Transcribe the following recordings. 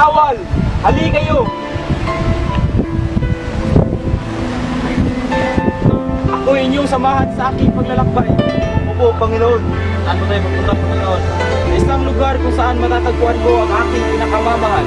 Mga kawal, hali kayo! Ako inyong samahan sa aking paglalakbay. Opo, Panginoon. Saan mo tayo pupunta, Panginoon? Sa isang lugar kung saan matatagpuan ko ang aking pinakamamahal.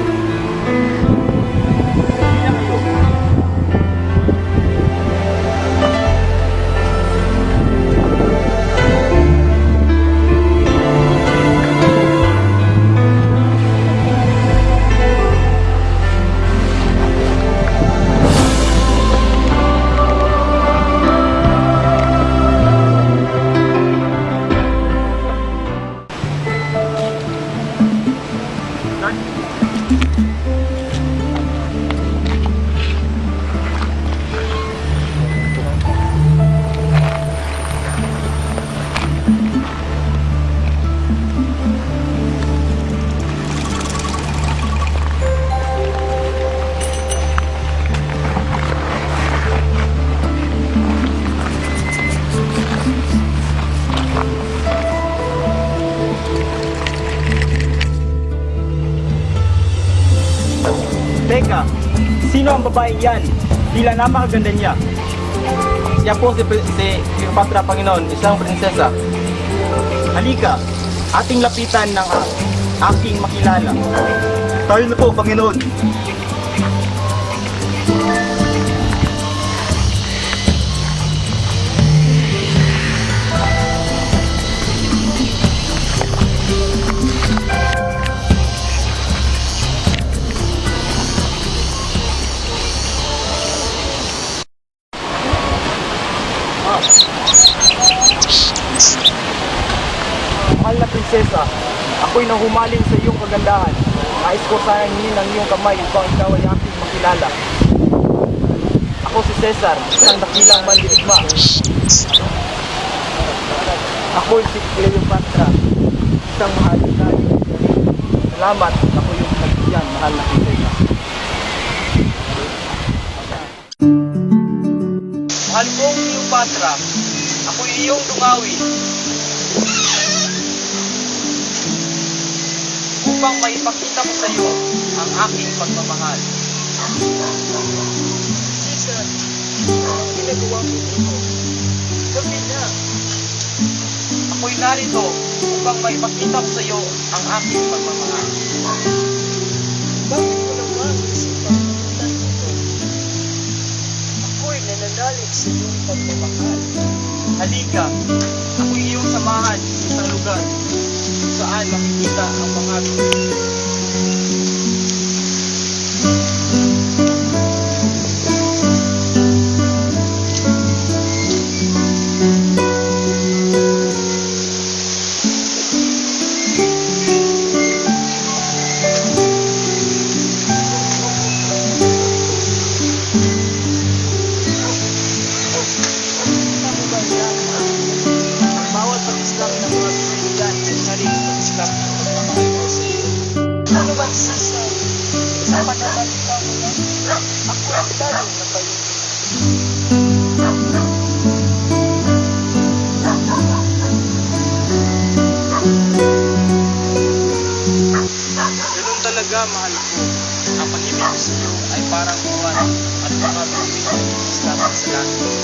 Sino ang babaeng yan? Tila napakaganda niya. Siya po si, si Cleopatra, Panginoon, isang prinsesa. Halika, ating lapitan ng aking makilala. Tayo na po, Panginoon. Prinsesa, ako'y nahumaling sa iyong kagandahan. Nais ko sayang hingin ang iyong kamay upang ikaw ay aking makilala. Ako si Cesar, isang dakilang mandirigma. Ako'y si Cleopatra, isang mahalin tayo. Salamat, ako yung nagbigyan, mahal na prinsesa. Mahal kong Cleopatra, ako'y iyong dungawin. Upang maipakita ko sa iyo ang aking pagmamahal. Ang ginagawa mo dito. Gabi na. Ako'y narito upang maipakita ko sa iyo ang aking pagmamahal. Sa iyong pagmamahal. Halika, ako'y iyong samahan sa isang lugar kung saan makikita ang mga Ganun talaga, mahal ko. Ang pag-ibig ko sa iyo ay parang buwan at mga bumili islam sa langit.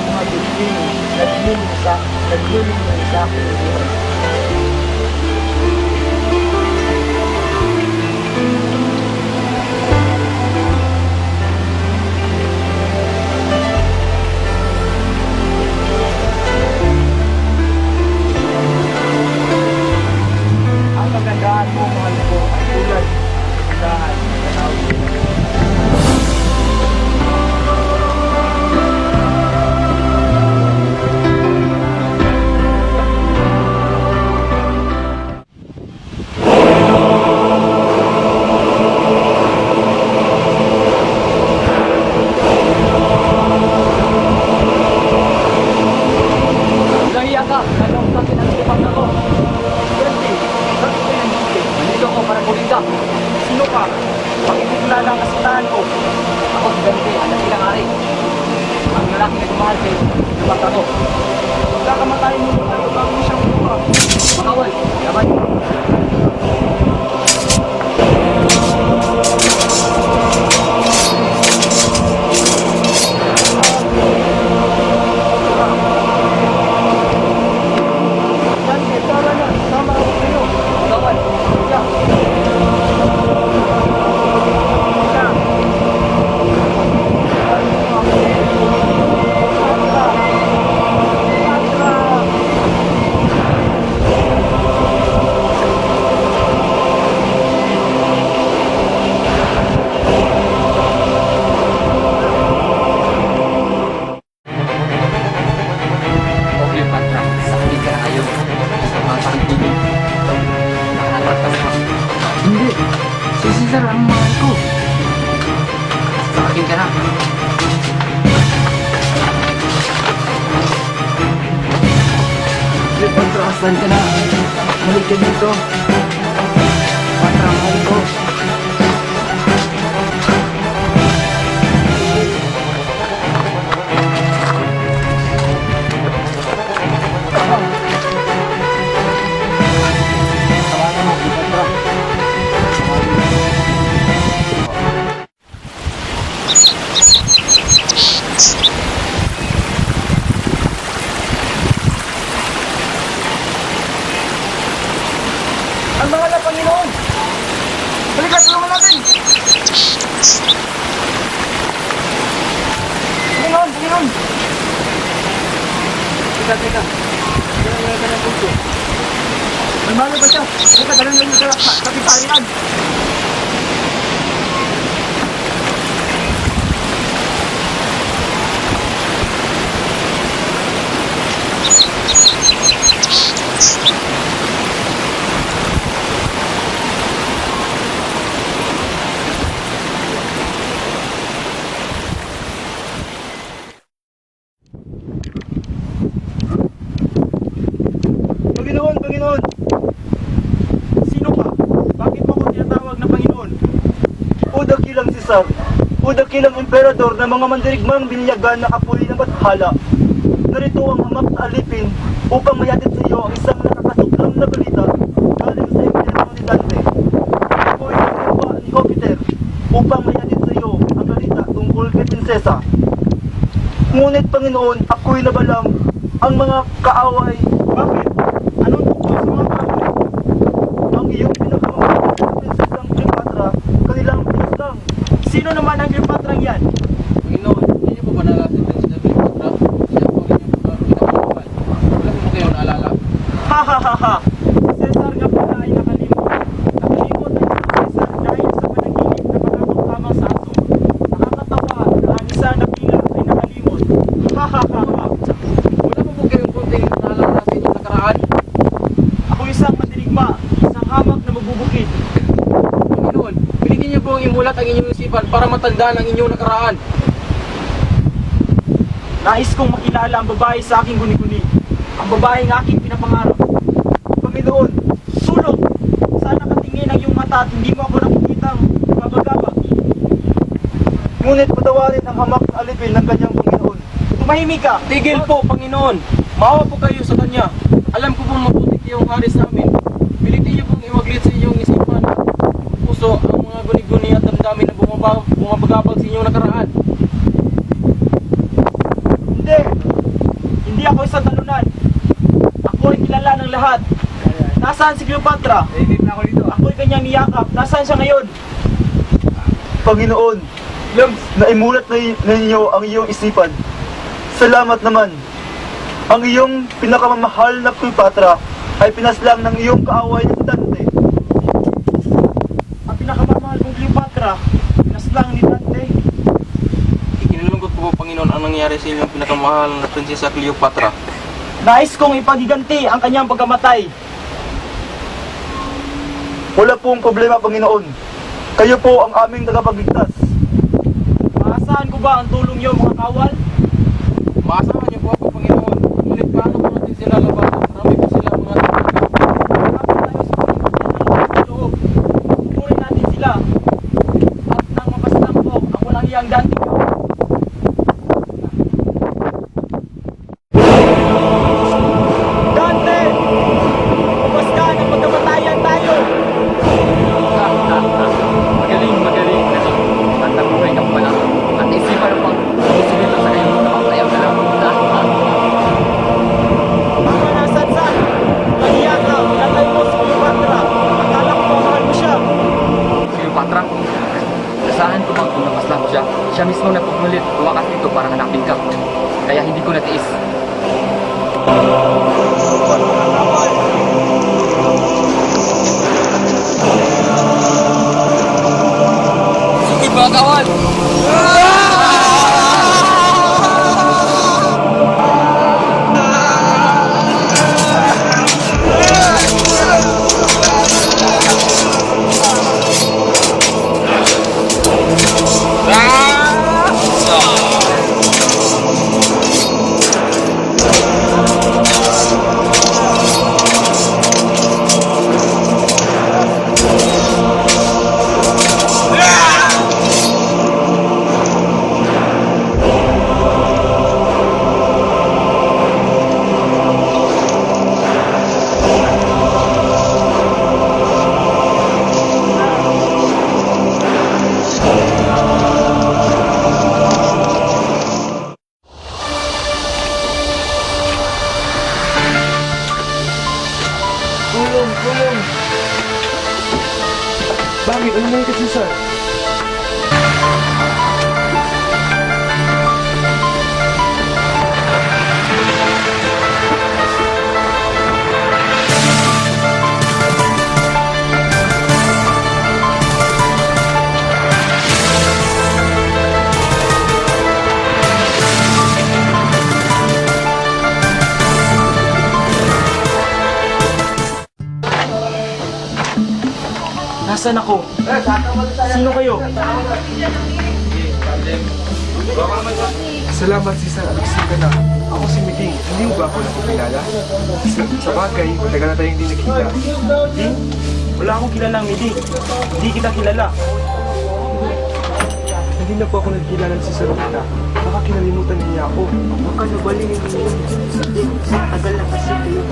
Mga bibing nagliling sa nagliling ng sa aking buhay. Ang kagandahan mo, mahal ko, ay tulad akin ka na. Asan ka dito. Patra, mahal ko. Panginoon! Halika, tulungan natin! Panginoon, Panginoon! Teka, teka. Dala na ka ng puso. Ang ba siya? Teka, dala na sa kapitalian. Panginoon, Panginoon! Sino ka? Bakit mo ako tinatawag na Panginoon? O dakilang Cesar, o dakilang emperador ng mga mandirigmang binyagan na apoy ng bathala. Narito ang hamak na alipin upang mayatid sa iyo ang isang nakakasuklam na balita galing sa emperador ni Dante. Ako ay nakuha ni Jupiter upang mayatid sa iyo ang balita tungkol kay prinsesa. Ngunit Panginoon, ako'y nabalang ang mga kaaway. Bakit? Anong tungkol sa mga tao? Ang iyong pinakamamahal na prinsesang Cleopatra, kanilang pinaslang. Sino naman ang Cleopatra yan? Panginoon, hindi po ba nalatin ng sinabi ni Patra? Siya po ang inyong uh, pinakamahal. Alam mo kayo naalala? Ha ha ha ha! Si Cesar pala ay nakalimot. Nakalimot ang si Cesar dahil sa panaginip na pagkatok lamang sa aso. Nakakatawa na ang isa na pila ay nakalimot. Ha ha ha ha! Wala po po kayong konting naalala yung nakaraan. Ako isang mandirigma, isang hamak na magbubukid. Panginoon, binigyan niyo po ang imulat ang inyong isipan para matandaan ang inyong nakaraan. Nais kong makilala ang babae sa aking guni-guni. Ang babaeng aking pinapangarap. Panginoon, sulog! Sana katingin ang iyong mata at hindi mo ako nakikitang babagabag. Ngunit patawarin ang hamak na alipin ng kanyang Panginoon. Tumahimik ka! Tigil po, Panginoon. Maawa po kayo sa Kanya. Alam ko pong mabuti yung hari sa amin. Pilitin niyo pong iwaglit sa inyong isipan. Puso ang damdamin na bumaba, bumabagabag sa inyong nakaraan. Hindi! Hindi ako isang talunan. Ako ay kilala ng lahat. Nasaan si Cleopatra? Nainip na ako dito. Ako ay kanyang niyakap. Nasaan siya ngayon? Panginoon, naimulat na ninyo ang iyong isipan. Salamat naman. Ang iyong pinakamamahal na Cleopatra ay pinaslang ng iyong kaaway ni Dante. Ang pinakamamahal kong Cleopatra. Naslang ni Dante. Ikinalungkot ko po, Panginoon, ang nangyari sa inyong pinakamahal na Prinsesa Cleopatra. Nais kong ipagiganti ang kanyang pagkamatay. Wala pong problema, Panginoon. Kayo po ang aming tagapagligtas. Maasahan ko ba ang tulong niyo mga kawal? Maasahan niyo po ako, Panginoon. Ngunit paano po natin sila labanan? Bagawan! Nasaan ako? Sino kayo? Salamat si San Alexita na. Ako si Miking. Hindi mo ba ako nakikilala? Sa, sa bagay, tagal na tayong hindi nakita. Ding? Wala akong kilalang Miding. Hindi kita kilala. Hindi na po ako nagkilala si Sarokita. Baka kinalimutan niya ako. Baka nabalingin. Ding, tagal na kasi kayo.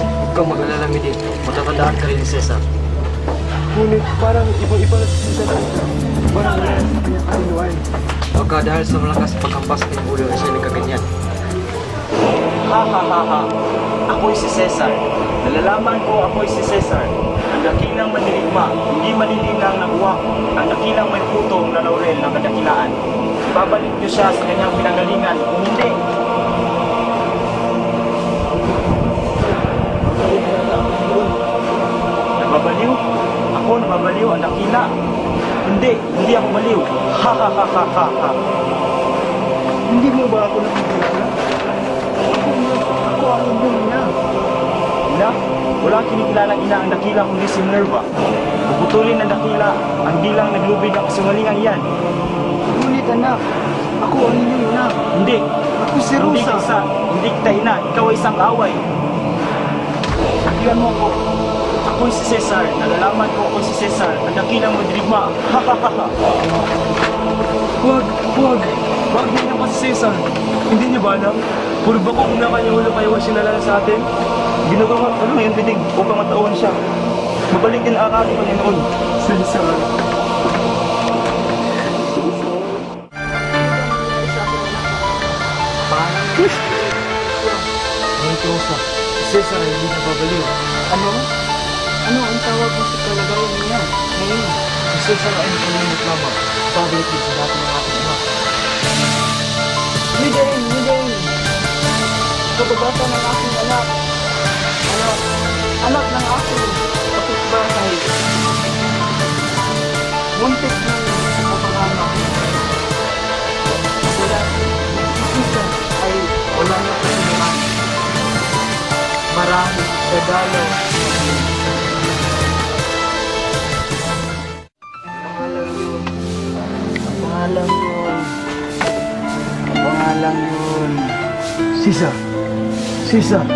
Huwag kang mag-alala, Miding. Matatandaan ka rin ni Cesar. Ngunit parang ibang-iba na si Sarokita. Parang wala na sa kanyang kalinuan. Baka dahil sa malakas pagkampas ng ulo ay siya nagkaganyan. Ha ha ha ha. Ako'y si Cesar. Nalalaman ko ako'y si Cesar. Ang dakilang mandirigma, hindi malilinang nakuha ko. Ang dakilang may putong na laurel ng kadakilaan. Babalik niyo siya sa kanyang pinanggalingan. Kung hindi, Nababaliw? Ako nababaliw, ang dakila. Hindi, hindi ako baliw. Ha ha ha ha ha ha. Hindi mo ba ako nakikilala? Ako ang inyong ina. Ina, wala ang kinikilalang ina ang dakila kundi si Minerva. Puputulin ng dakila ang dilang naglubid ng kasungalingan iyan. Ngunit anak, ako ang inyong ina. Hindi, Ako si hindi Rosa. kita, hindi kita ina, ikaw ay isang away. Sabihan mo ako, ako'y si Cesar, nalalaman ko ako'y si Cesar, ang dakilang ha. Huwag! Huwag! Huwag niyo na pa si Cesar. Hindi niyo ba alam? Puro ba kung na ulo kayo ang sinalala sa atin? Ginagawa ko ano ngayon bidig upang matauhan siya. Mabalik din ang aking Panginoon. Cesar. Cesar hindi nababaliw. Ano? Ano ang tawag mo sa kalagayan niya? Ngayon, Si Cesar ay nakalimot lamang. Babalik din sa dati ng ating ina. Midain, midain. Kababata ng aking anak. Anak, anak ng aking kapitbahay. Muntik ng kapanganak. Wala, isa ay wala na kasinuman. Marami, regalo. Pangalan Ang pangalan yun. Cesar! Cesar!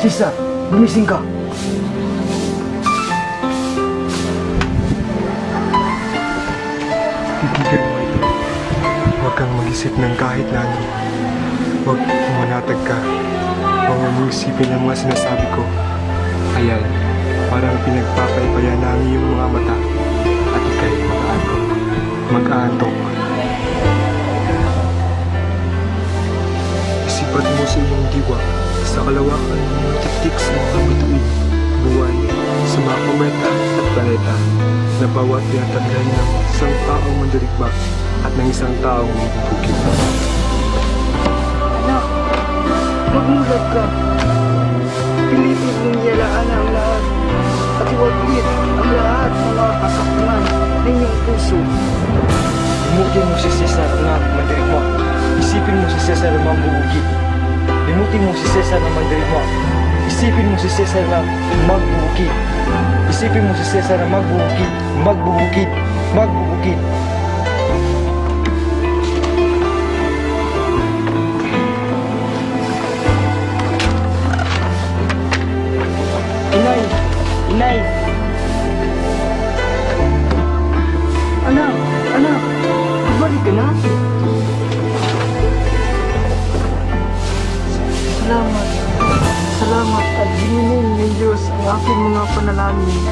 Cesar! Gumising ka! Titigan mo ito. Huwag kang mag-isip ng kahit na ano. Huwag kumanatag ka. Huwag mong isipin ang mga sinasabi ko. Ayan, parang pinagpapaypaya namin yung mga mata. At ikay mag-aantok. Mag-aantok. Isipat mo sa iyong diwa sa kalawakan ng tiktik sa mga bituin, buwan, sa mga kometa at planeta na bawat tinataglan ng isang taong mandirigma at ng isang taong magbubukid. Anak, magmulat ka. Pilitin mong yalaan ang lahat at iwaglit ang lahat ng mga kasakman ng iyong puso. Limutin mo si Cesar mo. Isipin mo si Cesar na mambubugi. Limutin mo si Cesar na mandirig mo. Isipin mo si Cesar na magbubugi. Isipin mo si Cesar na magbubugi. Magbubugi. Magbubugi. Ang aking mga panalangin.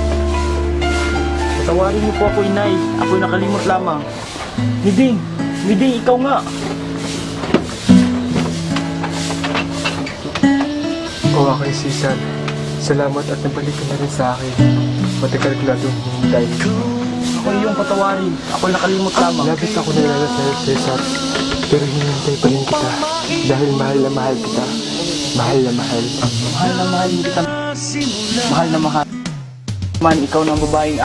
Patawarin niyo po ako, inay. Ako'y nakalimot lamang. Miding! Miding, ikaw nga! O kay Sisan, Salamat at nabalik ka na rin sa akin. Matagal ko na itong hinintay. Ako iyong patawarin. Ako nakalimot lamang. Labit ako nalala sa'yo, Cesar. Pero hinintay pa rin kita. Dahil mahal na mahal kita. Mahal na mahal. Mahal na mahal kita. Mahal na mahal. Man, ikaw ng babaeng